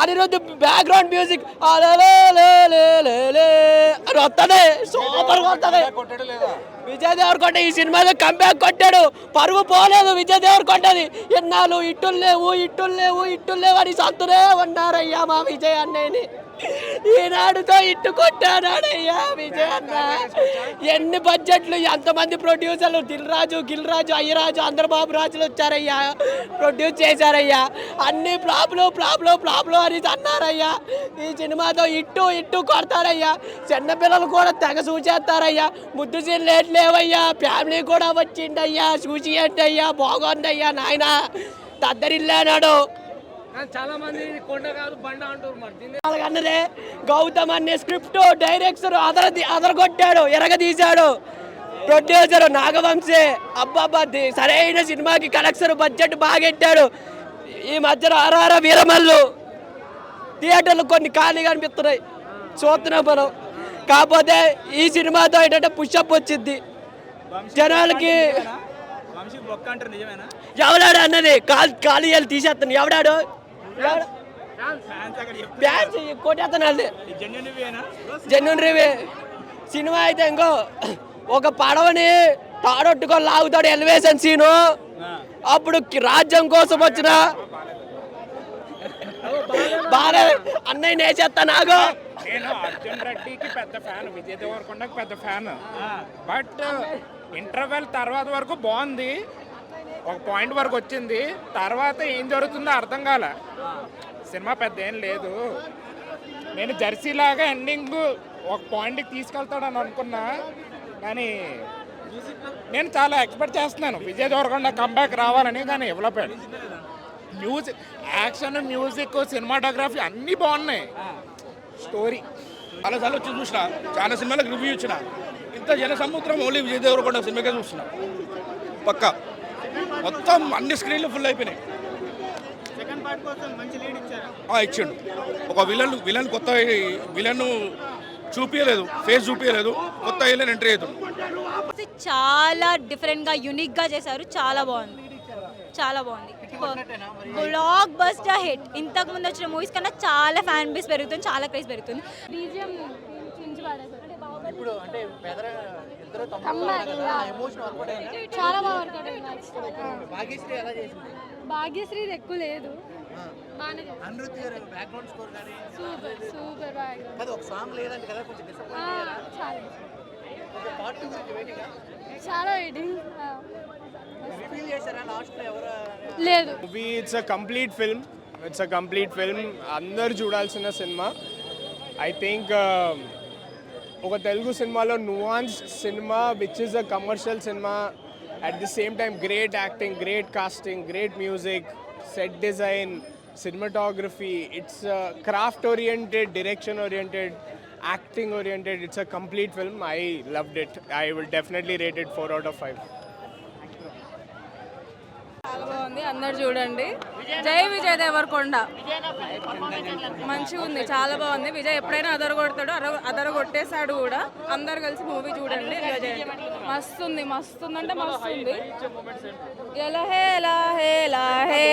Anirudh background music అని వస్తుంది super వస్తుంది విజయ్ దేవరకొండ ఈ సినిమాలో కంబ్యాక్ కొట్టాడు. పరువు పోలేదు విజయ్ దేవరకొండది. ఎన్నాళ్ళు ఇట్టులు లేవు ఇట్టులు లేవు ఇట్టులు లేవు అని సంతునే ఉన్నారయ్యా మా విజయ్ అన్నయ్యని. ఈనాడుతో ఇట్టు కొట్టాడయ్యా విజయన్న. ఎన్ని బడ్జెట్లు ఎంతమంది ప్రొడ్యూసర్లు? దిల్ రాజు అయ్యరాజు అందరబాబు రాజులు వచ్చారయ్యా. ప్రొడ్యూస్ చేశారయ్యా. అన్ని ప్రాబ్లం ప్రాబ్లం ప్రాబ్లం అని అన్నారయ్యా. ఈ సినిమాతో ఇట్టు ఇట్టు కొడతారయ్యా. చిన్నపిల్లలు కూడా తెగ చూచేస్తారయ్యా ముద్దు సీన్ లేట్ లేవయ్యా. ఫ్యామిలీ కూడా వచ్చిండయ్యా చూసి అయ్యా బాగుందయ్యా నాయన. తద్దరిల్లానాడు. చాలా మంది కొండ కాదు బండ అంటారు మరి. అలాగన్నదే గౌతమ్ అనే స్క్రిప్ట్ డైరెక్టర్ అదర అదరగొట్టాడు ఎరగదీశాడు. ప్రొడ్యూసర్ నాగవంశీ. అబ్బాబ్బా సరైన సినిమాకి కలెక్షన్ బడ్జెట్ బాగెట్టాడు. ఈ మధ్యన ఆరార వీరమల్లు. థియేటర్లు కొన్ని ఖాళీగా అనిపిస్తున్నాయి. చూస్తున్నాం మనం. కాకపోతే ఈ సినిమాతో ఏంటంటే పుషప్ వచ్చింది. జనాలకి ఎవడాడు అన్నది? కాలు ఖాళీ తీసేస్తాను. ఎవడాడు? ఫ్యాన్స్ అక్కడ చెప్తారు బ్యాచ్ కొట్టేస్తాను జెన్యున్ రివే సినిమా అయితే ఇంకో ఒక పడవని తాడొట్టుకొని లాగుతాడు ఎలివేషన్ సీను. అప్పుడు రాజ్యం కోసం వచ్చిన బాగా అన్నయ్య నేసేస్తా నాగో. నేను అర్జున్ రెడ్డికి పెద్ద ఫ్యాన్ విజయ్ దేవరకొండకి పెద్ద ఫ్యాన్. బట్ ఇంటర్వెల్ తర్వాత వరకు బాగుంది. ఒక పాయింట్ వరకు వచ్చింది. తర్వాత ఏం జరుగుతుందో అర్థం కాల. సినిమా పెద్ద ఏం లేదు. నేను జెర్సీ లాగా ఎండింగ్ ఒక పాయింట్కి తీసుకెళ్తాడని అనుకున్నా. కానీ నేను చాలా ఎక్స్పెక్ట్ చేస్తున్నాను. విజయ్ దేవరకొండ కంబ్యాక్ రావాలని కానీ ఇవ్వలేపాడు మ్యూజిక్ యాక్షన్ మ్యూజిక్ సినిమాటోగ్రఫీ అన్నీ బాగున్నాయి. స్టోరీ. చాలా సార్లు వచ్చి చూసిన. చాలా సినిమాలకు రివ్యూ ఇచ్చిన. ఇంత జన సముద్రం ఓన్లీ విజయ్ దేవరకొండ సినిమాకే చూస్తున్నా. పక్కా. మొత్తం అన్ని స్క్రీన్లు ఫుల్ అయిపోయినాయి. సెకండ్ పార్ట్ కోసం మంచి లీడ్ ఇచ్చారు? ఆ, ఇచ్చిండు. ఒక విలన్ విలన్ కొత్త విలన్ చూపించలేదు ఫేస్ చూపించలేదు కొత్త విలన్ ఎంట్రీ అవుతుంది చాలా డిఫరెంట్గా యూనిక్గా చేశారు. చాలా బాగుంది. చాలా బాగుంది. బ్లాక్ బస్టర్ హిట్ ఇంతకు ముందు వచ్చిన మూవీస్ కన్నా చాలా ఫ్యాన్ బేస్ పెరుగుతుంది చాలా క్రేజ్ పెరుగుతుంది. బీజిఎం ఇప్పుడు అంటే ఇద్దరు చాలా భాగ్యశ్రీ ఎలా చేసింది? భాగ్యశ్రీది ఎక్కువ లేదు. సూపర్ సూపర్ చాలా. Waiting movie it's a complete film it's a complete film అందరు చూడాల్సిన సినిమా ఐ థింక్ ఒక తెలుగు సినిమాలో nuance cinema which is a commercial cinema at the same time great acting great casting great music set design cinematography it's craft oriented direction oriented acting oriented it's a complete film I loved it I will definitely rate it four out of five చాలా బాగుంది. అందరు చూడండి. జై విజయ్ దేవరకొండ. మంచిగా ఉంది చాలా బాగుంది. విజయ్ ఎప్పుడైనా అదర కొడతాడు అర అదర కొట్టేశాడు కూడా. అందరు కలిసి మూవీ చూడండి. ఎంజాయ్ చేయండి. మస్తు ఉంది మస్తు ఉందంటే మస్తు ఉంది ఎలా హే ఎలా హే ఎలా హే.